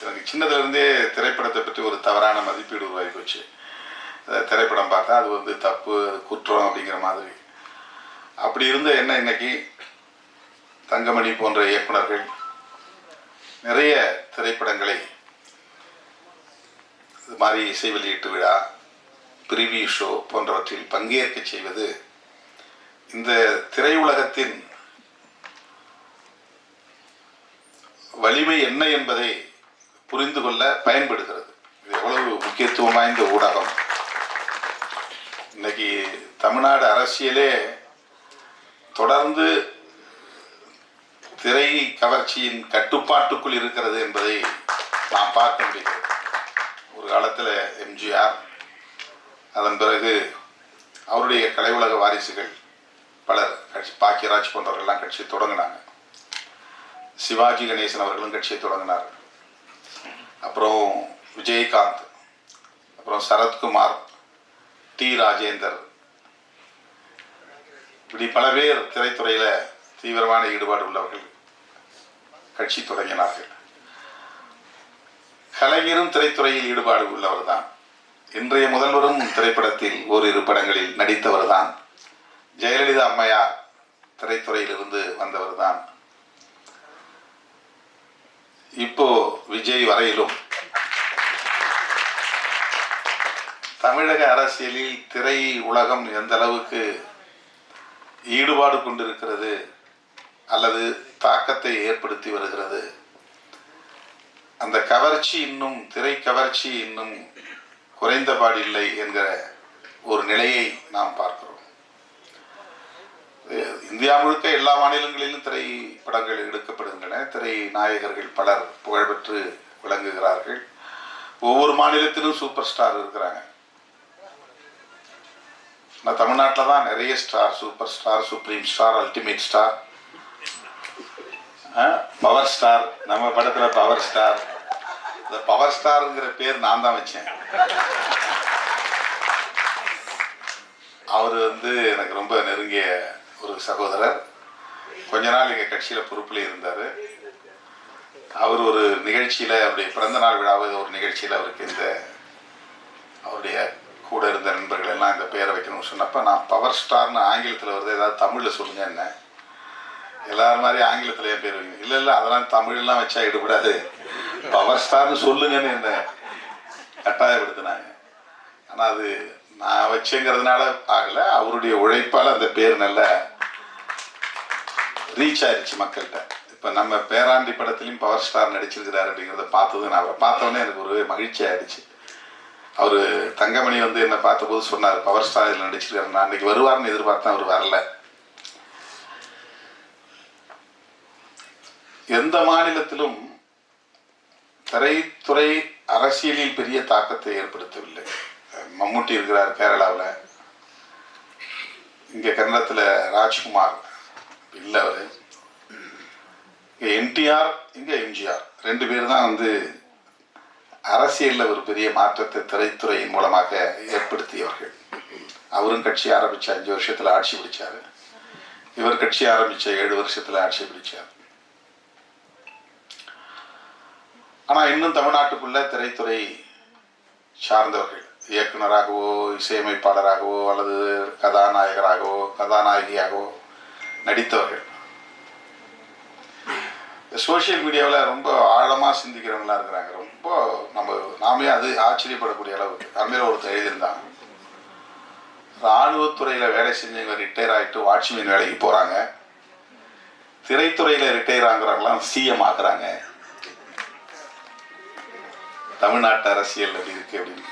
எனக்கு சின்னதுலேருந்தே திரைப்படத்தை பற்றி ஒரு தவறான மதிப்பீடு உருவாகி போச்சு. திரைப்படம் பார்த்தா அது வந்து தப்பு குற்றம் அப்படிங்கிற மாதிரி. அப்படி இருந்த என்ன இன்னைக்கு? தங்கமணி போன்ற இயக்குனர்கள் நிறைய திரைப்படங்களை இது மாதிரி இசை வெளியீட்டு விழா பிரிவி ஷோ போன்றவற்றில் பங்கேற்க செய்வது இந்த திரையுலகத்தின் வலிமை என்ன என்பதை புரிந்து கொள்ள பயன்படுகிறது. இது எவ்வளவு முக்கியத்துவம் வாய்ந்த ஊடகம். இன்னைக்கு தமிழ்நாடு அரசியலே தொடர்ந்து திரை கவர்ச்சியின் கட்டுப்பாட்டுக்குள் இருக்கிறது என்பதை நாம் பார்க்க முடிகிறது. ஒரு காலத்தில் எம்ஜிஆர் அதன் பிறகு அவருடைய கலை உலக வாரிசுகள் பலர் கட்சி பாக்கியராஜ் போன்றவர்கள்லாம் கட்சியை தொடங்கினாங்க. சிவாஜி கணேசன் அவர்களும் கட்சியை தொடங்கினார் அப்புறம் விஜயகாந்த் அப்புறம் சரத்குமார் டி. ராஜேந்தர். இப்படி பல பேர் திரைத்துறையில் தீவிரமான ஈடுபாடு உள்ளவர்கள் கட்சி தொடங்கினார்கள். கலைஞரும் திரைத்துறையில் ஈடுபாடு உள்ளவர் தான் இன்றைய முதல்வரும் திரைப்படத்தில் ஓரிரு படங்களில் நடித்தவர் தான் ஜெயலலிதா அம்மையார் திரைத்துறையிலிருந்து வந்தவர் தான் இப்போ விஜய் வரையிலும். தமிழக அரசியலில் திரை உலகம் எந்த அளவுக்கு ஈடுபாடு கொண்டிருக்கிறது அல்லது தாக்கத்தை ஏற்படுத்தி வருகிறது? அந்த கவர்ச்சி இன்னும் திரை கவர்ச்சி இன்னும் குறைந்தபாடில்லை என்கிற ஒரு நிலையை நாம் பார்க்கிறோம். இந்தியா முழுக்க எல்லா மாநிலங்களிலும் திரைப்படங்கள் எடுக்கப்படுகின்றன. திரை நாயகர்கள் பலர் புகழ்பெற்று விளங்குகிறார்கள். ஒவ்வொரு மாநிலத்திலும் சூப்பர் ஸ்டார் இருக்கிறாங்க. நான் தமிழ்நாட்டில் தான் நிறைய star super star supreme star ultimate star. Power star. நம்ம படத்தில் பவர் ஸ்டார். இந்த பவர் ஸ்டாருங்கிற பேர் நான் தான் வச்சேன். அவர் வந்து எனக்கு ரொம்ப நெருங்கிய ஒரு சகோதரர். கொஞ்ச நாள் எங்கள் கட்சியில் பொறுப்பில் இருந்தார். அவர் ஒரு நிகழ்ச்சியில் அவருடைய பிறந்த நாள் விழாவது ஒரு நிகழ்ச்சியில் அவருக்கு இந்த அவருடைய கூட இருந்த நண்பர்கள் எல்லாம் இந்த பேரை வைக்கணும்னு சொன்னப்போ நான் பவர் ஸ்டார்னு ஆங்கிலத்தில் வருது. ஏதாவது தமிழில் சொல்லுங்க என்ன? எல்லாரும் மாதிரி ஆங்கிலத்தில் என் பேர் வைக்கணும் இல்லை இல்லை அதெல்லாம் தமிழ்லாம் வச்சா ஈடுபடாது. பவர் ஸ்டார்னு சொல்லுங்கன்னு என்ன கட்டாயப்படுத்தினாங்க. ஆனால் அது நான் வச்சேங்கிறதுனால ஆகலை. அவருடைய உழைப்பால் அந்த பேர் நல்ல ரீச் ஆயிடுச்சு மக்கள்கிட்ட. இப்போ நம்ம பேராண்டி படத்துலையும் பவர் ஸ்டார் நடிச்சிருக்கிறார் அப்படிங்கிறத பார்த்தது நான் அவரை பார்த்தோன்னே எனக்கு ஒரு மகிழ்ச்சி ஆயிடுச்சு. அவர் தங்கமணி வந்து என்னை பார்த்தபோது சொன்னார் பவர் ஸ்டார் இதில் நடிச்சிருக்காரு. நான் அன்னைக்கு வருவார்னு எதிர்பார்த்தேன் அவர் வரல. எந்த மாநிலத்திலும் திரைத்துறை அரசியலில் பெரிய தாக்கத்தை ஏற்படுத்தவில்லை. மம்முட்டி இருக்கிறார் கேரளாவில். இங்கே கன்னடத்தில் ராஜ்குமார். இல்லை அவர். இங்கே என்டிஆர் இங்கே எம்ஜிஆர். ரெண்டு பேர் தான் வந்து அரசியலில் ஒரு பெரிய மாற்றத்தை திரைத்துறையின் மூலமாக ஏற்படுத்தியவர்கள். அவரும் கட்சி ஆரம்பித்த அஞ்சு வருஷத்தில் ஆட்சி பிடிச்சார். இவர் கட்சி ஆரம்பித்த ஏழு வருஷத்தில் ஆட்சி பிடிச்சார். ஆனால் இன்னும் தமிழ்நாட்டுக்குள்ள திரைத்துறை சார்ந்தவர்கள் இயக்குனராகவோ இசையமைப்பாளராகவோ அல்லது கதாநாயகராகவோ கதாநாயகியாகவோ நடித்தவர்கள். சோஷியல் மீடியாவில் ரொம்ப ஆழமாக சிந்திக்கிறவங்களா இருக்கிறாங்க. ரொம்ப நம்ம நாமே அது ஆச்சரியப்படக்கூடிய அளவுக்கு. அண்மையில் ஒருத்தர் எழுதியிருந்தாங்க இராணுவத்துறையில் வேலை செஞ்சவங்க ரிட்டையர் ஆகிட்டு வாட்ச்மேன் வேலைக்கு போகிறாங்க திரைத்துறையில் ரிட்டையர் ஆகுறவங்களாம் சிஎம் ஆகுறாங்க. தமிழ்நாட்டு அரசியல் அப்படி இருக்கு அப்படின்னு.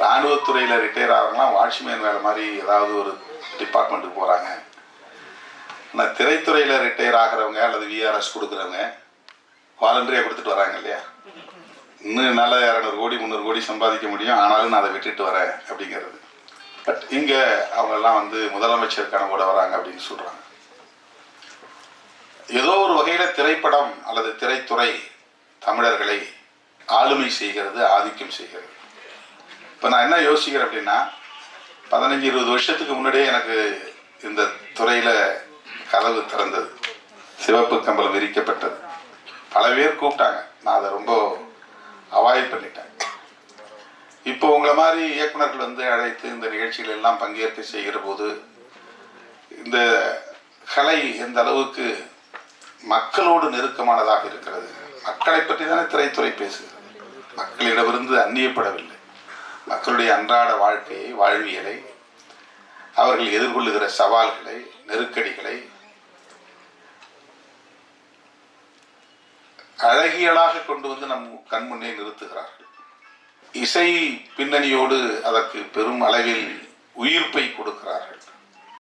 இராணுவத்துறையில் ரிட்டையர் ஆகிறாங்களாம் வாட்ச்மேன் வேலை மாதிரி ஏதாவது ஒரு டிபார்ட்மெண்ட்டுக்கு போகிறாங்க ஆனால் திரைத்துறையில் ரிட்டையர் ஆகிறவங்க அல்லது விஆர்எஸ் கொடுக்குறவங்க வாலண்டரியாக கொடுத்துட்டு வராங்க இல்லையா? இன்னும் நல்லா இரநூறு கோடி முந்நூறு கோடி சம்பாதிக்க முடியும். ஆனாலும் நான் அதை விட்டுட்டு வரேன் அப்படிங்கிறது. பட் இங்கே அவங்கெல்லாம் வந்து முதலமைச்சர் கனவோட வராங்க அப்படின்னு சொல்கிறாங்க ஏதோ ஒரு வகையில் திரைப்படம் அல்லது திரைத்துறை தமிழர்களை ஆளுமை செய்கிறது ஆதிக்கம் செய்கிறது. இப்போ நான் என்ன யோசிக்கிறேன் அப்படின்னா பதினஞ்சு இருபது வருஷத்துக்கு முன்னாடியே எனக்கு இந்த துறையில் கதவு திறந்தது. சிவப்பு கம்பல் விரிக்கப்பட்டது. பல பேர் கூப்பிட்டாங்க. நான் அதை ரொம்ப அவாய்ட் பண்ணிட்டேன். இப்போ உங்களை மாதிரி இயக்குனர்கள் வந்து அழைத்து இந்த நிகழ்ச்சிகள் எல்லாம் பங்கேற்க செய்கிற போது இந்த கலை எந்த அளவுக்கு மக்களோடு நெருக்கமானதாக இருக்கிறது? மக்களை பற்றி தானே திரைத்துறை பேசுகிறது மக்களிடமிருந்து அந்நியப்படவில்லை. மக்களுடைய அன்றாட வாழ்க்கையை வாழ்வியலை அவர்கள் எதிர்கொள்ளுகிற சவால்களை நெருக்கடிகளை அழகியலாக கொண்டு வந்து நம் கண்முன்னே நிறுத்துகிறார்கள் இசை பின்னணியோடு அதற்கு பெரும் அளவில் உயிர்ப்பை கொடுக்கிறார்கள்.